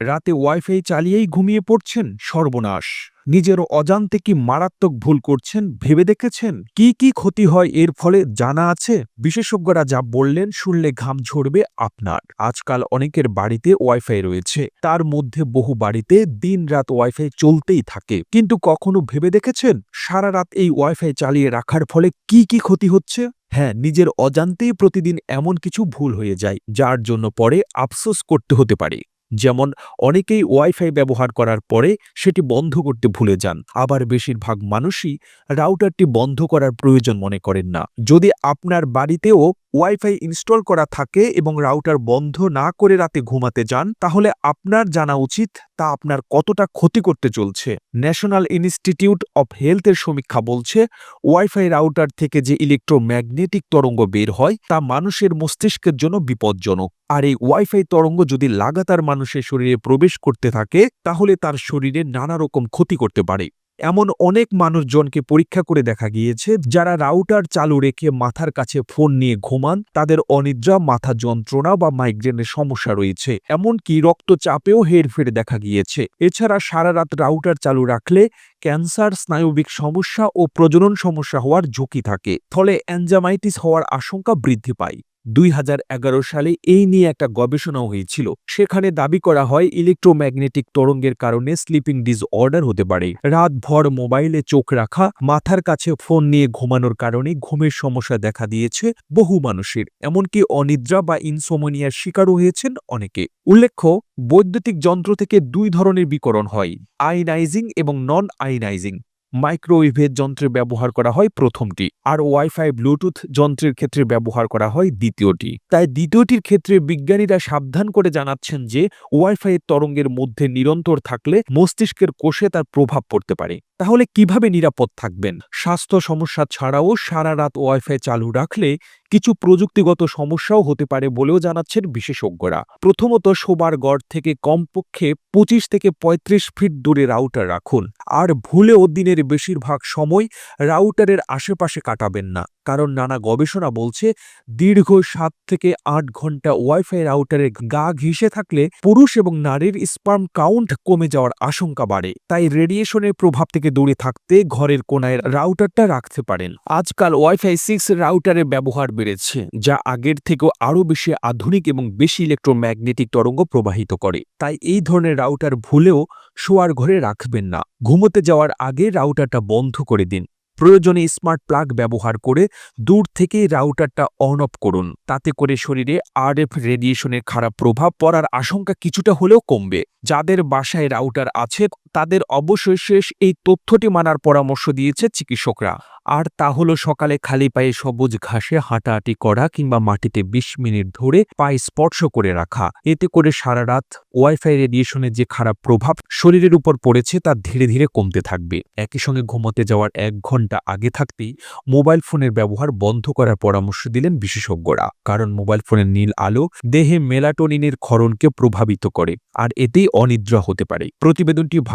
রাতে ওয়াইফাই চালিয়েই ঘুমিয়ে পড়ছেন সর্বনাশ। নিজের অজান্তে কি মারাত্মক ভুল করছেন ভেবে দেখেছেন? কি কি ক্ষতি হয় এর ফলে জানা আছে? বিশেষজ্ঞরা যা বললেন শুনলে ঘাম ঝরবে আপনার। আজকাল অনেকের বাড়িতে ওয়াইফাই রয়েছে। তার মধ্যে বহু বাড়িতে দিন রাত ওয়াইফাই চলতেই থাকে। কিন্তু কখনো ভেবে দেখেছেন? সারা রাত এই ওয়াইফাই চালিয়ে রাখার ফলে কি কি ক্ষতি হচ্ছে? হ্যাঁ নিজের অজান্তেই প্রতিদিন এমন কিছু ভুল হয়ে যায়, যার জন্য পরে আফসোস করতে হতে পারে। যেমন অনেকেই ওয়াইফাই ব্যবহার করার পরে সেটি বন্ধ করতে ভুলে যান। আবার বেশিরভাগ মানুষই রাউটারটি বন্ধ করার প্রয়োজন মনে করেন না। যদি আপনার বাড়িতেও ওয়াইফাই ইনস্টল করা থাকে এবং রাউটার বন্ধ না করে রাতে ঘুমাতে যান, তাহলে আপনার জানা উচিত তা আপনার কতটা ক্ষতি করতে চলছে। ন্যাশনাল ইনস্টিটিউট অব হেলথের সমীক্ষা বলছে, ওয়াইফাই রাউটার থেকে যে ইলেকট্রোম্যাগনেটিক তরঙ্গ বের হয় তা মানুষের মস্তিষ্কের জন্য বিপজ্জনক। আর এই ওয়াইফাই তরঙ্গ যদি লাগাতার মানুষের শরীরে প্রবেশ করতে থাকে, তাহলে তার শরীরে নানা রকম ক্ষতি করতে পারে। এমন অনেক মানুষজনকে পরীক্ষা করে দেখা গিয়েছে, যারা রাউটার চালু রেখে মাথার কাছে ফোন নিয়ে ঘুমান, তাদের অনিদ্রা, মাথা যন্ত্রণা বা মাইগ্রেনের সমস্যা রয়েছে। এমনকি রক্তচাপেও হেরফের দেখা গিয়েছে। এছাড়া সারা রাত রাউটার চালু রাখলে ক্যান্সার, স্নায়বিক সমস্যা ও প্রজনন সমস্যা হওয়ার ঝুঁকি থাকে। ফলে অ্যানজামাইটিস হওয়ার আশঙ্কা বৃদ্ধি পায়। দুই হাজার এগারো সালে এই নিয়ে একটা গবেষণাও হয়েছিল। সেখানে দাবি করা হয় ইলেকট্রোম্যাগনেটিক তরঙ্গের কারণে স্লিপিং ডিসঅর্ডার হতে পারে। রাতভর মোবাইলে চোখ রাখা, মাথার কাছে ফোন নিয়ে ঘুমানোর কারণে ঘুমের সমস্যা দেখা দিয়েছে বহু মানুষের। এমনকি অনিদ্রা বা ইনসোমোনিয়ার শিকারও হয়েছেন অনেকে। উল্লেখ্য, বৈদ্যুতিক যন্ত্র থেকে দুই ধরনের বিকরণ হয় আইনাইজিং এবং নন আইনাইজিং মাইক্রোওয়েভের যন্ত্রে ব্যবহার করা হয় প্রথমটি আর ওয়াইফাই ব্লুটুথ যন্ত্রের ক্ষেত্রে ব্যবহার করা হয় দ্বিতীয়টি। তাই দ্বিতীয়টির ক্ষেত্রে বিজ্ঞানীরা সাবধান করে জানাচ্ছেন যে, ওয়াইফাইয়ের তরঙ্গের মধ্যে নিরন্তর থাকলে মস্তিষ্কের কোষে তার প্রভাব পড়তে পারে। তাহলে কীভাবে নিরাপদ থাকবেন? স্বাস্থ্য সমস্যা ছাড়াও সারা রাত ওয়াইফাই চালু রাখলে কিছু প্রযুক্তিগত সমস্যাও হতে পারে বলেও জানাচ্ছেন বিশেষজ্ঞরা। প্রথমত শোবার গড় থেকে কমপক্ষে পঁচিশ থেকে ৩৫ ফিট দূরে রাউটার রাখুন। আর ভুলেও দিনের বেশিরভাগ সময় রাউটারের আশেপাশে কাটাবেন না। কারণ নানা গবেষণা বলছে, দীর্ঘ সাত থেকে আট ঘণ্টা ওয়াইফাই রাউটারে গা ঘিসে থাকলে পুরুষ এবং নারীর স্পার্ম কাউন্ট কমে যাওয়ার আশঙ্কা বাড়ে। তাই রেডিয়েশনের প্রভাব থেকে দূরে থাকতে ঘরের কোনায় রাউটারটা রাখতে পারেন। আজকাল ওয়াইফাই সিক্স রাউটারের ব্যবহার বেড়েছে, যা আগের থেকেও আরও বেশি আধুনিক এবং বেশি ইলেকট্রোম্যাগনেটিক তরঙ্গ প্রবাহিত করে। তাই এই ধরনের রাউটার ভুলেও শোয়ার ঘরে রাখবেন না। ঘুমোতে যাওয়ার আগে রাউটারটা বন্ধ করে দিন। প্রয়োজনে স্মার্ট প্লাগ ব্যবহার করে দূর থেকে রাউটারটা অন অফ করুন। তাতে করে শরীরে আরএফ রেডিয়েশনের খারাপ প্রভাব পড়ার আশঙ্কা কিছুটা হলেও কমবে। যাদের বাসায় রাউটার আছে তাদের অবশ্যই শেষ এই তথ্যটি মানার পরামর্শ দিয়েছে চিকিৎসকরা। আর তা হলো সকালে খালি পায়ে সবুজ ঘাসে হাঁটাহাঁটি করা কিংবা মাটিতে ২০ মিনিট ধরে পায়ে স্পর্শ করে রাখা। এতে করে সারা রাত ওয়াইফাই রেডিয়েশনের যে খারাপ প্রভাব, শরীরের উপর পড়েছে তা ধীরে ধীরে কমতে থাকবে। একই সঙ্গে ঘুমোতে যাওয়ার এক ঘণ্টা আগে থাকতেই মোবাইল ফোনের ব্যবহার বন্ধ করার পরামর্শ দিলেন বিশেষজ্ঞরা। কারণ মোবাইল ফোনের নীল আলো দেহে মেলাটোনিনের ক্ষরণকে প্রভাবিত করে, আর এতেই অনিদ্রা হতে পারে। প্রতিবেদনটি